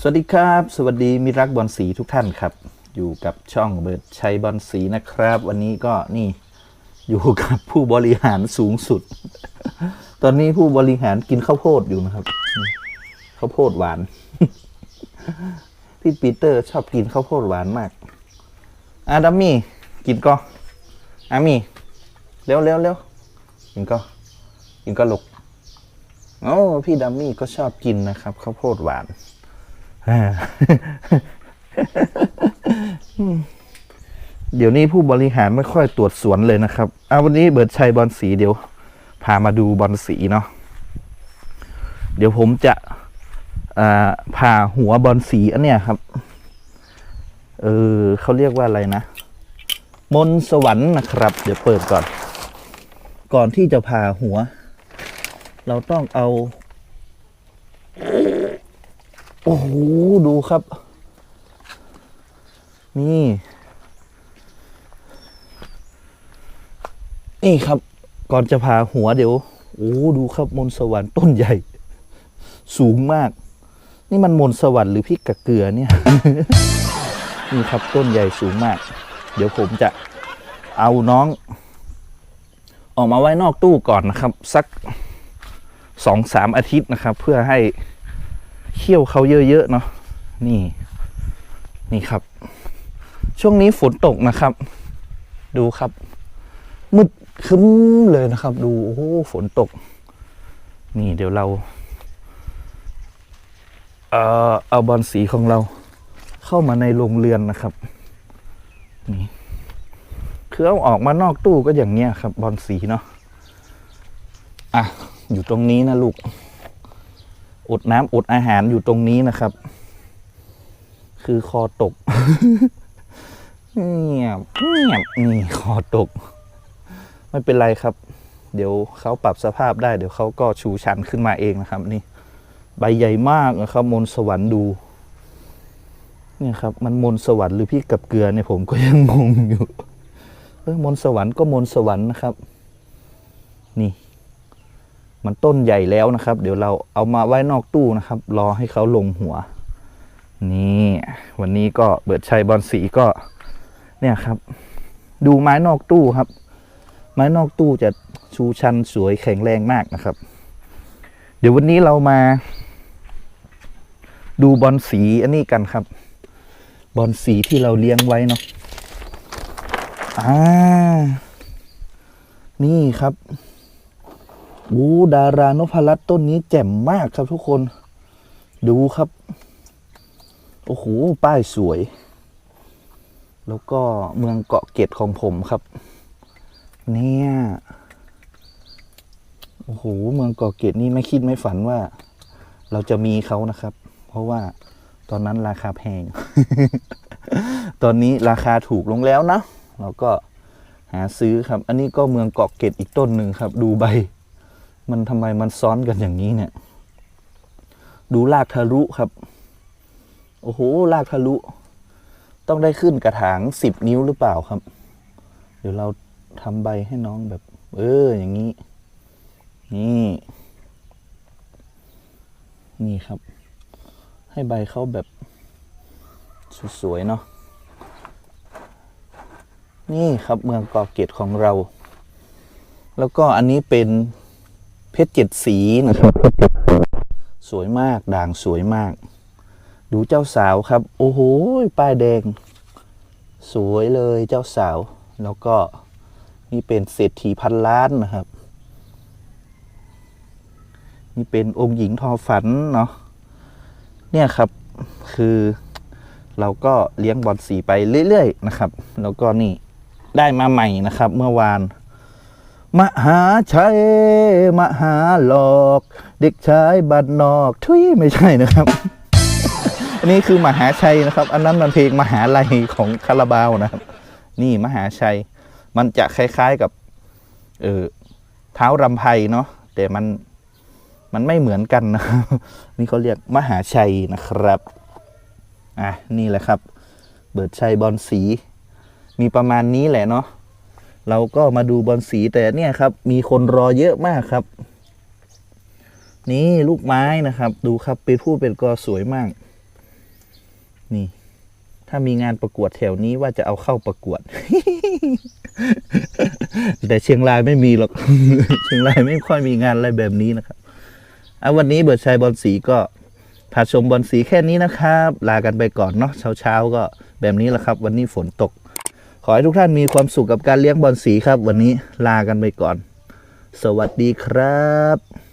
สวัสดีครับ สวัสดีมิรักบอลสีทุกท่านครับ อยู่กับช่องเบิร์ดชัยบอลสีนะครับ วันนี้ก็นี่อยู่กับผู้บริหารสูงสุด ตอนนี้ผู้บริหารกินข้าวโพดอยู่นะครับข้าวโพดหวาน พี่ปีเตอร์ชอบกินข้าวโพดหวานมากอาดัมมี่กินก็อามี่เร็วเร็วเร็วกินก็กินก็ลุกโอ้พี่ดัมมี่ก็ชอบกินนะครับข้าวโพดหวาน เดี๋ยวนี้ผู้บริหารไม่ค่อยตรวจสวนเลยนะครับเอาวันนี้เบิร์ดชัยบอลสีเดี๋ยว พามาดูบอลสีเนาะเดี๋ยวผมจะอ่าผ่าหัวบอลสีอันเนี้ยครับ เออเขาเรียกว่าอะไรนะ มนสวรรค์นะครับ เดี๋ยวเปิดก่อน ก่อนที่จะผ่าหัว เราต้องเอา อ้โห ดูครับ นี่ นี่ครับ ก่อนจะพาหัวเดี๋ยว โอ้ ดูครับมนต์สวรรค์ต้นใหญ่ สูงมาก นี่มันมนต์สวรรค์หรือพริกกะเกลือเนี่ย นี่ครับต้นใหญ่สูงมาก เดี๋ยวผมจะเอาน้อง ออกมาไว้นอกตู้ก่อนนะครับ สักสองสามอาทิตย์นะครับ เพื่อให้ เขี้ยวเขาเยอะๆเนาะนี่นี่ครับ ช่วงนี้ฝนตกนะครับ ดูครับมืดคึ้มเลยนะครับ ดูโอ้โหฝนตก นี่เดี๋ยวเราเอ่อเอาบอลสีของเรา เข้ามาในโรงเรือนนะครับ นี่คือเอาออกมานอกตู้ก็อย่างเนี้ยครับ บอลสีเนาะอะอยู่ตรงนี้นะลูก อดน้ำอดอาหารอยู่ตรงนี้นะครับ คือคอตกเงียบเงียบนี่คอตก ไม่เป็นไรครับ เดี๋ยวเขาปรับสภาพได้ เดี๋ยวเขาก็ชูชันขึ้นมาเองนะครับ นี่ ใบใหญ่มากนะครับ มนสวรรค์ดูเนี่ยครับ มันมนสวรรค์หรือพี่กับเกลือเนี่ยผมก็ยังงงอยู่เออมนสวรรค์ก็มนสวรรค์นะครับ นี่ มันต้นใหญ่แล้วนะครับ เดี๋ยวเราเอามาไว้นอกตู้นะครับ รอให้เขาลงหัว นี่วันนี้ก็เบิดชัยบอลสีก็ เนี่ยครับ ดูไม้นอกตู้ครับ ไม้นอกตู้จะชูชันสวยแข็งแรงมากนะครับ เดี๋ยววันนี้เรามา ดูบอลสีอันนี้กันครับ บอลสีที่เราเลี้ยงไว้เนาะอ่านี่ครับ อ้ดารานพรัตต้นนี้แจ่มมากครับทุกคน ดูครับ โอ้โห ป้ายสวย แล้วก็เมืองเกาะเกร็ดของผมครับ เนี่ย โอ้โห เมืองเกาะเกร็ดนี่ไม่คิดไม่ฝันว่า เราจะมีเขานะครับ เพราะว่าตอนนั้นราคาแพง ตอนนี้ราคาถูกลงแล้วนะ เราก็หาซื้อครับ อันนี้ก็เมืองเกาะเกร็ดอีกต้นหนึ่งครับ ดูใบ มันทำไมมันซ้อนกันอย่างนี้เนี่ย ดูรากทะลุครับ โอ้โหรากทะลุ ต้องได้ขึ้นกระถางสิบนิ้วหรือเปล่าครับ เดี๋ยวเราทำใบให้น้องแบบ เออ อย่างนี้ นี่ นี่ครับ ให้ใบเขาแบบ สวยๆเนาะนี่ครับเมืองกาเกร็ดของเรา แล้วก็อันนี้เป็น เพชรเจ็ดสีนะครับ สวยมากด่างสวยมาก ดูเจ้าสาวครับ โอ้โหป้ายแดง สวยเลยเจ้าสาว แล้วก็นี่เป็นเศรษฐีพันล้านนะครับ นี่เป็นองค์หญิงทอฝันเนาะเนี่ยครับคือเราก็เลี้ยงบอลสีไปเรื่อยๆนะครับ แล้วก็นี่ได้มาใหม่นะครับ เมื่อวาน มหาชัยมหาหลอก เด็กชายบัดนอกทุยไม่ใช่นะครับ อันนี้คือมหาชัยนะครับ อันนั้นมันเพลงมหาลัยของคาราบาวนะครับ นี่มหาชัย มันจะคล้ายๆกับ เออเท้ารำไพเนาะแต่มันมันไม่เหมือนกันนะครับนี่เขาเรียกมหาชัยนะครับอะนี่แหละครับ เบิดชัยบอลสี มีประมาณนี้แหละเนาะ เราก็มาดูบอลสีแต่เนี่ยครับ มีคนรอเยอะมากครับ นี่ลูกไม้นะครับ ดูครับเป็นผู้เป็นกอสวยมาก นี่ ถ้ามีงานประกวดแถวนี้ว่าจะเอาเข้าประกวด แต่เชียงรายไม่มีหรอก เชียงรายไม่ค่อยมีงานอะไรแบบนี้นะครับเอาวันนี้เบิร์ดชัยบอลสีก็พาชมบอลสีแค่นี้นะครับ ลากันไปก่อนเนาะเช้าๆก็แบบนี้แหละครับ วันนี้ฝนตก อให้ทุกท่านมีความสุขกับการเลี้ยงบอลสีครับ วันนี้ลากันไปก่อน สวัสดีครับ